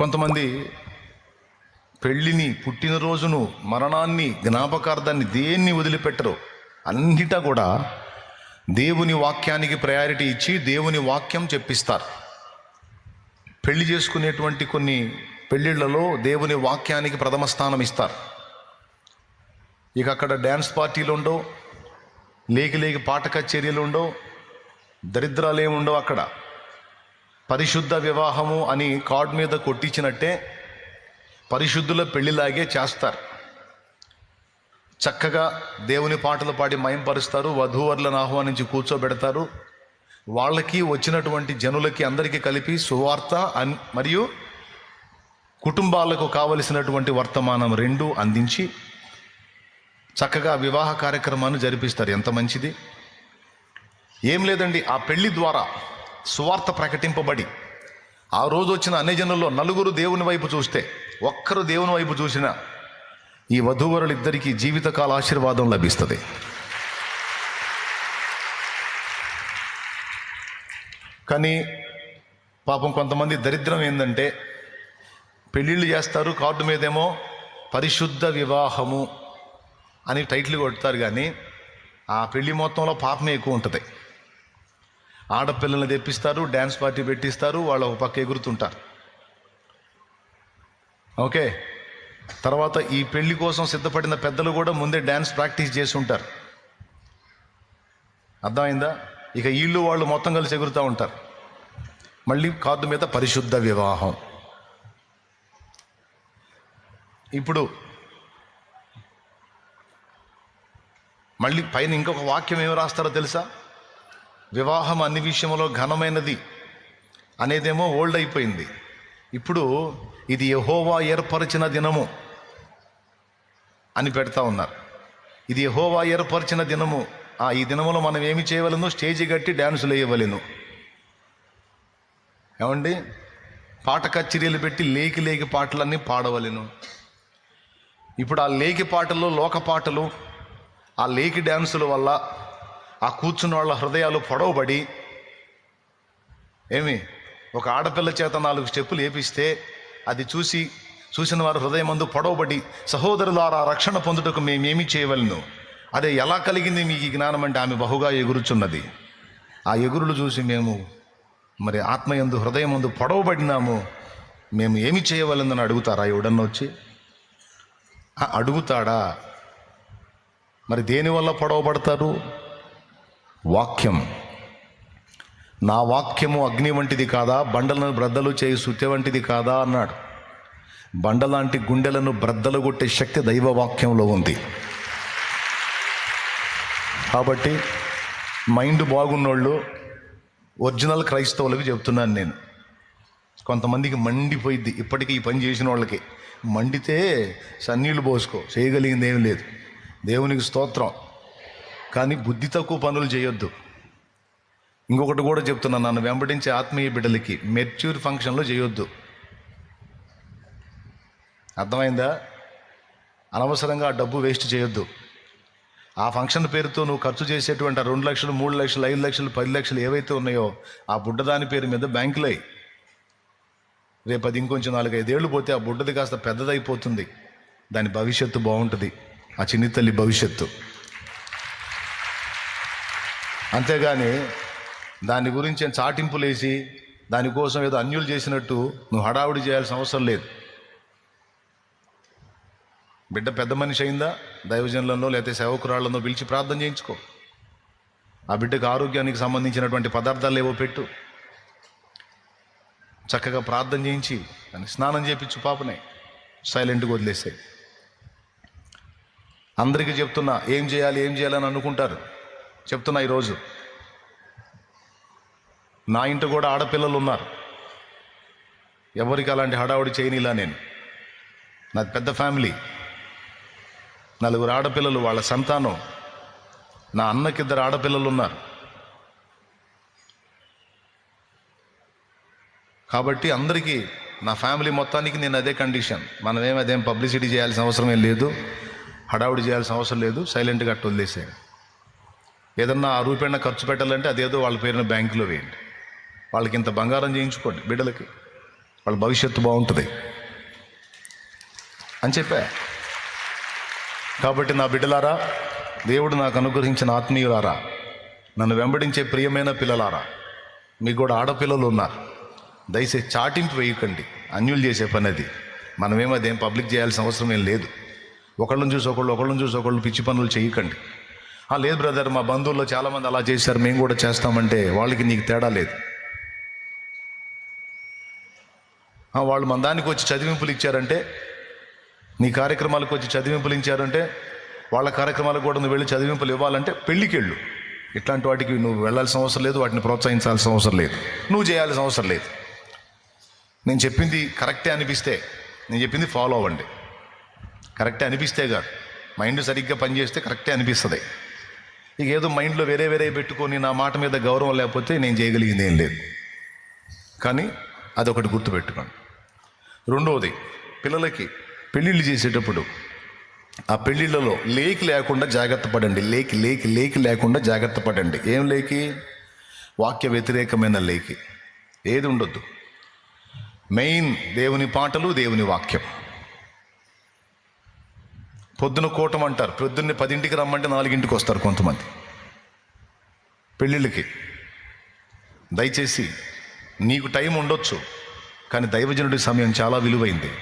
కొంతమంది పెళ్ళిని పుట్టినరోజును మరణాన్ని జ్ఞాపకార్థాన్ని దేన్ని వదిలిపెట్టరు అన్నిటా కూడా దేవుని వాక్యానికి ప్రయారిటీ ఇచ్చి దేవుని వాక్యం చెప్పిస్తారు. పెళ్ళి చేసుకునేటువంటి కొన్ని పెళ్ళిళ్ళలో దేవుని వాక్యానికి ప్రథమ స్థానం ఇస్తారు. ఇక అక్కడ డ్యాన్స్ పార్టీలు ఉండవు లేకి లేకి పాట కచేరీలు ఉండవు దరిద్రాలు ఏమి ఉండవు అక్కడ. పరిశుద్ధ వివాహము అని కార్డ్ మీద కొట్టించినట్టే పరిశుద్ధుల పెళ్ళిలాగే చేస్తారు. చక్కగా దేవుని పాటలు పాడి మయంపరుస్తారు వధూవరులను ఆహ్వానించి కూర్చోబెడతారు. వాళ్ళకి వచ్చినటువంటి జనులకి అందరికీ కలిపి సువార్త అన్ మరియు కుటుంబాలకు కావలసినటువంటి వర్తమానం రెండు అందించి చక్కగా వివాహ కార్యక్రమాన్ని జరిపిస్తారు. ఎంత మంచిది. ఏం లేదండి ఆ పెళ్ళి ద్వారా సువార్త ప్రకటింపబడి ఆ రోజు వచ్చిన అన్ని జనుల్లో నలుగురు దేవుని వైపు చూస్తే ఒక్కరు దేవుని వైపు చూసినా ఈ వధూవరులిద్దరికీ జీవితకాల ఆశీర్వాదం లభిస్తుంది. కానీ పాపం కొంతమంది దరిద్రం ఏంటంటే పెళ్ళిళ్ళు చేస్తారు కార్డు మీదేమో పరిశుద్ధ వివాహము అని టైటిల్ కొడతారు కానీ ఆ పెళ్ళి మొత్తంలో పాపమే ఎక్కువ ఉంటుంది. ఆడపిల్లల్ని తెప్పిస్తారు డ్యాన్స్ పార్టీ పెట్టిస్తారు వాళ్ళు ఒక పక్క ఎగురుతుంటారు. ఓకే? తర్వాత ఈ పెళ్ళి కోసం సిద్ధపడిన పెద్దలు కూడా ముందే డ్యాన్స్ ప్రాక్టీస్ చేసి ఉంటారు. అర్థమైందా? ఇక వీళ్ళు వాళ్ళు మొత్తం కలిసి ఎగురుతూ ఉంటారు. మళ్ళీ కార్డు మీద పరిశుద్ధ వివాహం. ఇప్పుడు మళ్ళీ పైన ఇంకొక వాక్యం ఏమి రాస్తారో తెలుసా? వివాహం అన్ని విషయంలో ఘనమైనది అనేదేమో ఓల్డ్ అయిపోయింది. ఇప్పుడు ఇది యహోవా ఏర్పరిచిన దినము అని పెడతా ఉన్నారు. ఇది యహోవా ఏర్పరిచిన దినము. ఆ ఈ దినములో మనం ఏమి చేయవలను? స్టేజి కట్టి డ్యాన్సులు వేయవలను. ఏమండి? పాట కచేరీలు పెట్టి లేకి లేకి పాటలన్నీ పాడవలెను. ఇప్పుడు ఆ లేకి పాటలు లోక పాటలు ఆ లేకి డ్యాన్సుల వల్ల ఆ కూర్చున్న వాళ్ళ హృదయాలు పొడవబడి ఏమి ఒక ఆడపిల్ల చేత నాలుగు స్టెప్పులు ఏపిస్తే అది చూసి చూసిన వారు హృదయం మందు పొడవబడి సహోదరులారా రక్షణ పొందుటకు మేమేమి చేయవలను? అదే ఎలా కలిగింది మీకు జ్ఞానం అంటే ఆమె బహుగా ఎగురుచున్నది. ఆ ఎగురులు చూసి మేము మరి ఆత్మయందు హృదయం ముందు పొడవబడినాము మేము ఏమి చేయవలనని అడుగుతారా? ఎవడన్నా వచ్చి అడుగుతాడా? మరి దేనివల్ల పొడవబడతారు? వాక్యం. నా వాక్యము అగ్ని వంటిది కాదా? బండలను బ్రద్దలు చేయి సుత్య వంటిది కాదా? అన్నాడు. బండలాంటి గుండెలను బ్రద్దలు కొట్టే శక్తి దైవ వాక్యంలో ఉంది. కాబట్టి మైండ్ బాగున్నోళ్ళు ఒరిజినల్ క్రైస్తవులకు చెప్తున్నాను నేను. కొంతమందికి మండిపోయిద్ది. ఇప్పటికీ ఈ పని చేసిన వాళ్ళకి. మండితే సన్నీళ్ళు పోసుకో. చేయగలిగింది ఏం లేదు. దేవునికి స్తోత్రం. కానీ బుద్ధి తక్కువ పనులు చేయొద్దు. ఇంకొకటి కూడా చెప్తున్నాను నన్ను వెంబడించే ఆత్మీయ బిడ్డలకి మెచ్యూర్ ఫంక్షన్లో చేయొద్దు. అర్థమైందా? అనవసరంగా ఆ డబ్బు వేస్ట్ చేయొద్దు. ఆ ఫంక్షన్ పేరుతో నువ్వు ఖర్చు చేసేటువంటి ఆ రెండు లక్షలు మూడు లక్షలు ఐదు లక్షలు పది లక్షలు ఏవైతే ఉన్నాయో ఆ బుడ్డదాని పేరు మీద బ్యాంకులై. రేపు అది ఇంకొంచెం నాలుగైదేళ్ళు పోతే ఆ బుడ్డది కాస్త పెద్దదైపోతుంది. దాని భవిష్యత్తు బాగుంటుంది. ఆ చిన్ని తల్లి భవిష్యత్తు. అంతేగాని దాని గురించి చాటింపులేసి దానికోసం ఏదో అన్యులు చేసినట్టు నువ్వు హడావుడి చేయాల్సిన అవసరం లేదు. బిడ్డ పెద్ద మనిషి అయిందా? దైవజనులలో లేకపోతే సేవకురాళ్ళలో పిలిచి ప్రార్థన చేయించుకో. ఆ బిడ్డకు ఆరోగ్యానికి సంబంధించినటువంటి పదార్థాలు ఏవో పెట్టు. చక్కగా ప్రార్థన చేయించి దాన్ని స్నానం చేయించు పాపనే. సైలెంట్గా వదిలేసాయి. అందరికీ చెప్తున్నా ఏం చేయాలి ఏం చేయాలని అనుకుంటారు. చెప్తున్నా ఈరోజు. నా ఇంట కూడా ఆడపిల్లలు ఉన్నారు. ఎవరికి అలాంటి హడావుడి చేయనిలా నేను. నాది పెద్ద ఫ్యామిలీ. నలుగురు ఆడపిల్లలు వాళ్ళ సంతానం. నా అన్నకిద్దరు ఆడపిల్లలు ఉన్నారు. కాబట్టి అందరికీ నా ఫ్యామిలీ మొత్తానికి నేను అదే కండిషన్. మనం ఏం అదేం పబ్లిసిటీ చేయాల్సిన అవసరం ఏం లేదు. హడావుడి చేయాల్సిన అవసరం లేదు. సైలెంట్గా అట్టు వదిలేసేయండి. ఏదన్నా ఆ రూపాయన ఖర్చు పెట్టాలంటే అదేదో వాళ్ళ పేరున బ్యాంకులో వేయండి. వాళ్ళకి ఇంత బంగారం చేయించుకోండి బిడ్డలకి. వాళ్ళ భవిష్యత్తు బాగుంటుంది. అని చెప్పా. కాబట్టి నా బిడ్డలారా దేవుడు నాకు అనుగ్రహించిన ఆత్మీయులారా నన్ను వెంబడించే ప్రియమైన పిల్లలారా మీకు కూడా ఆడపిల్లలు ఉన్నారు. దయచేసి చాటింపు వేయకండి. అన్యులు చేసే పని అది మనమేమో అదేం పబ్లిక్ చేయాల్సిన అవసరం ఏం లేదు. ఒకళ్ళని చూసి ఒకళ్ళు ఒకళ్ళని చూసి ఒకళ్ళు పిచ్చి పనులు చేయకండి. లేదు బ్రదర్ మా బంధువుల్లో చాలామంది అలా చేశారు మేము కూడా చేస్తామంటే వాళ్ళకి నీకు తేడా లేదు. వాళ్ళు మన దానికి వచ్చి చదివింపులు ఇచ్చారంటే నీ కార్యక్రమాలకు వచ్చి చదివింపులు ఇచ్చారంటే వాళ్ళ కార్యక్రమాలకు కూడా నువ్వు వెళ్ళి చదివింపులు ఇవ్వాలంటే పెళ్ళికెళ్ళు ఇట్లాంటి వాటికి నువ్వు వెళ్ళాల్సిన అవసరం లేదు వాటిని ప్రోత్సహించాల్సిన అవసరం లేదు. నువ్వు చేయాల్సిన అవసరం లేదు. నేను చెప్పింది కరెక్టే అనిపిస్తే నేను చెప్పింది ఫాలో అవ్వండి. కరెక్టే అనిపిస్తే కాదు. మైండ్ సరిగ్గా పనిచేస్తే కరెక్టే అనిపిస్తుంది. ఇక ఏదో మైండ్లో వేరే వేరే పెట్టుకొని నా మాట మీద గౌరవం లేకపోతే నేను చేయగలిగింది ఏం లేదు. కానీ అదొకటి గుర్తుపెట్టుకోండి. రెండవది పిల్లలకి పెళ్ళిళ్ళు చేసేటప్పుడు ఆ పెళ్ళిళ్ళలో లేక్ లేకుండా జాగ్రత్త పడండి. లేక్ లేక్ లేక్ లేకుండా జాగ్రత్త పడండి. ఏం లేకి? వాక్య వ్యతిరేకమైన లేకి. ఏది ఉండొద్దు. మెయిన్ దేవుని పాటలు దేవుని వాక్యం. పొద్దున కూటం అంటారు పొద్దున్నే పదింటికి రమ్మంటే నాలుగింటికి వస్తారు కొంతమంది. పెళ్ళిళ్ళకి. దయచేసి నీకు టైం ఉండొచ్చు కానీ దైవజనుడి సమయం చాలా విలువైంది.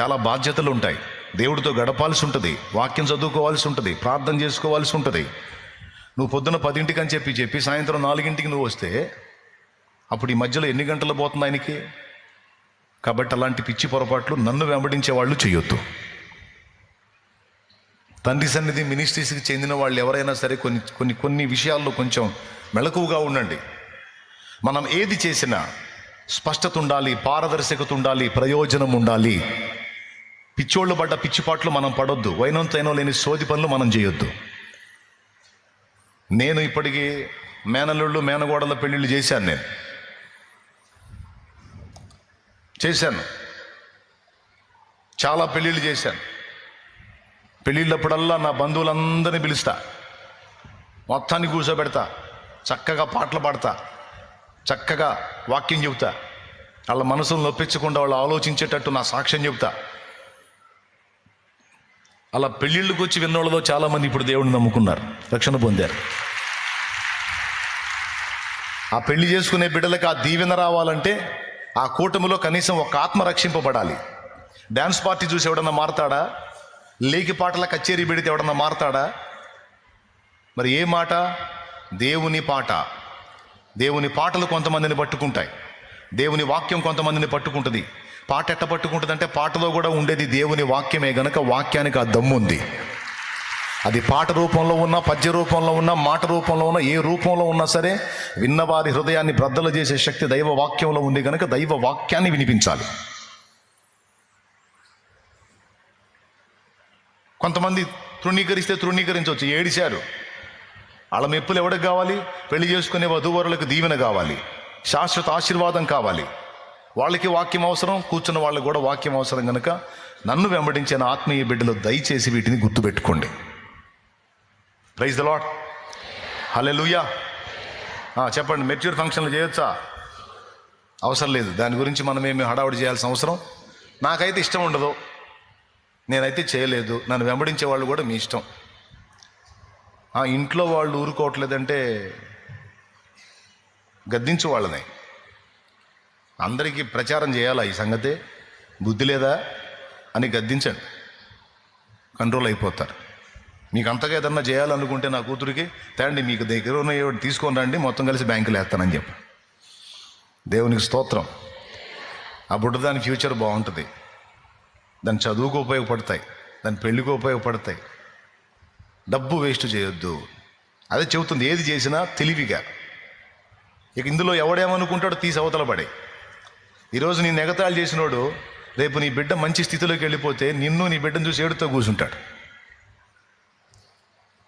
చాలా బాధ్యతలు ఉంటాయి. దేవుడితో గడపాల్సి ఉంటుంది వాక్యం చదువుకోవాల్సి ఉంటుంది ప్రార్థన చేసుకోవాల్సి ఉంటుంది. నువ్వు పొద్దున పదింటికి అని చెప్పి చెప్పి సాయంత్రం నాలుగింటికి నువ్వు వస్తే అప్పుడు ఈ మధ్యలో ఎన్ని గంటలు పోతుంది ఆయనకి? కాబట్టి అలాంటి పిచ్చి పొరపాట్లు నన్ను వెంబడించే వాళ్ళు చేయొద్దు. తండ్రి సన్నిధి మినిస్ట్రీస్కి చెందిన వాళ్ళు ఎవరైనా సరే కొన్ని కొన్ని కొన్ని విషయాల్లో కొంచెం మెలకువగా ఉండండి. మనం ఏది చేసినా స్పష్టత ఉండాలి పారదర్శకత ఉండాలి ప్రయోజనం ఉండాలి. పిచ్చోళ్ళు పడ్డ పిచ్చిపాట్లు మనం పడొద్దు. వైనంతైనో లేని సోది పనులు మనం చేయొద్దు. నేను ఇప్పటికీ మేనల్లుళ్ళు మేనగోడల పెళ్ళిళ్ళు చేశాను నేను. చేశాను. చాలా పెళ్ళిళ్ళు చేశాను. పెళ్ళిళ్ళప్పుడల్లా నా బంధువులందరినీ పిలుస్తా. మొత్తాన్ని కూర్చోబెడతా. చక్కగా పాటలు పాడతా. చక్కగా వాక్యం చెబుతా. వాళ్ళ మనసును నొప్పించకుండా వాళ్ళు ఆలోచించేటట్టు నా సాక్ష్యం చెబుతా. అలా పెళ్ళిళ్ళకి వచ్చి విన్నోళ్ళలో చాలామంది ఇప్పుడు దేవుడిని నమ్ముకున్నారు. రక్షణ పొందారు. ఆ పెళ్ళి చేసుకునే బిడ్డలకు ఆ దీవెన రావాలంటే ఆ కూటమిలో కనీసం ఒక ఆత్మ రక్షింపబడాలి. డ్యాన్స్ పార్టీ చూసి ఎవడన్నా మారతాడా? లేకి పాటల కచేరీ పెడితే ఎవడన్నా మారతాడా? మరి ఏ మాట? దేవుని పాట. దేవుని పాటలు కొంతమందిని పట్టుకుంటాయి. దేవుని వాక్యం కొంతమందిని పట్టుకుంటుంది. పాట ఎట్ట పట్టుకుంటుంది అంటే పాటలో కూడా ఉండేది దేవుని వాక్యమే. గనక వాక్యానికి ఆ దమ్ము ఉంది. అది పాట రూపంలో ఉన్నా పద్య రూపంలో ఉన్నా మాట రూపంలో ఉన్నా ఏ రూపంలో ఉన్నా సరే విన్నవారి హృదయాన్ని బ్రద్దలు చేసే శక్తి దైవ వాక్యంలో ఉంది కనుక దైవ వాక్యాన్ని వినిపించాలి. కొంతమంది తృణీకరిస్తే తృణీకరించవచ్చు ఏడిశారు వాళ్ళ మెప్పులు ఎవరికి కావాలి? పెళ్ళి చేసుకునే వధూవరులకు దీవెన కావాలి. శాశ్వత ఆశీర్వాదం కావాలి. వాళ్ళకి వాక్యం అవసరం కూర్చున్న వాళ్ళకి కూడా వాక్యం అవసరం కనుక నన్ను వెంబడించిన ఆత్మీయ బిడ్డలు దయచేసి వీటిని గుర్తుపెట్టుకోండి. ప్రైజ్ ద లాడ్ హలే చెప్పండి మెచ్యూర్ ఫంక్షన్లు చేయొచ్చా? అవసరం లేదు. దాని గురించి మనం ఏమి హడావుడి చేయాల్సిన అవసరం? నాకైతే ఇష్టం ఉండదు. నేనైతే చేయలేదు. నన్ను వెంబడించే వాళ్ళు కూడా మీ ఇష్టం. ఆ ఇంట్లో వాళ్ళు ఊరుకోవట్లేదంటే గద్దించు వాళ్ళని. అందరికీ ప్రచారం చేయాలా ఈ సంగతి? బుద్ధి లేదా? అని గద్దించండి. కంట్రోల్ అయిపోతారు. మీకు అంతగా ఏదన్నా చేయాలనుకుంటే నా కూతురికి తేండి మీకు దగ్గర ఉన్న తీసుకొని రండి మొత్తం కలిసి బ్యాంకులో వేస్తానని చెప్పి. దేవునికి స్తోత్రం. అప్పుడు దాని ఫ్యూచర్ బాగుంటుంది. దాని చదువుకు ఉపయోగపడతాయి దాని పెళ్ళికి ఉపయోగపడతాయి. డబ్బు వేస్ట్ చేయొద్దు. అదే చెబుతుంది ఏది చేసినా తెలివిగా. ఇక ఇందులో ఎవడేమనుకుంటాడో తీసి అవతల పడే. ఈరోజు నీ ఎగతాళి చేసినోడు రేపు నీ బిడ్డ మంచి స్థితిలోకి వెళ్ళిపోతే నిన్ను నీ బిడ్డను చూసి ఏడుతో కూర్చుంటాడు.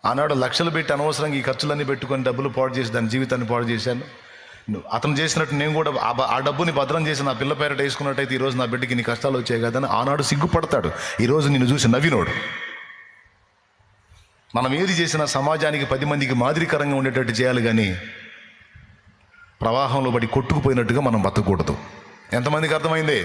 ఆనాడు లక్షలు పెట్టి అనవసరంగా ఈ ఖర్చులన్నీ పెట్టుకొని డబ్బులు పాడు చేసి దాని జీవితాన్ని పాడు చేశాను. అతను చేసినట్టు నేను కూడా ఆ డబ్బుని భద్రం చేసి నా పిల్ల పేరట వేసుకున్నట్టయితే ఈరోజు నా బిడ్డకి నీ కష్టాలు వచ్చాయి కదని ఆనాడు సిగ్గుపడతాడు. ఈరోజు నిన్ను చూసి నవ్వినోడు. మనం ఏది చేసినా సమాజానికి పది మందికి మాదిరికరంగా ఉండేటట్టు చేయాలి కానీ ప్రవాహంలో పడి కొట్టుకుపోయినట్టుగా మనం బతకూడదు. ఎంతమందికి అర్థమైంది?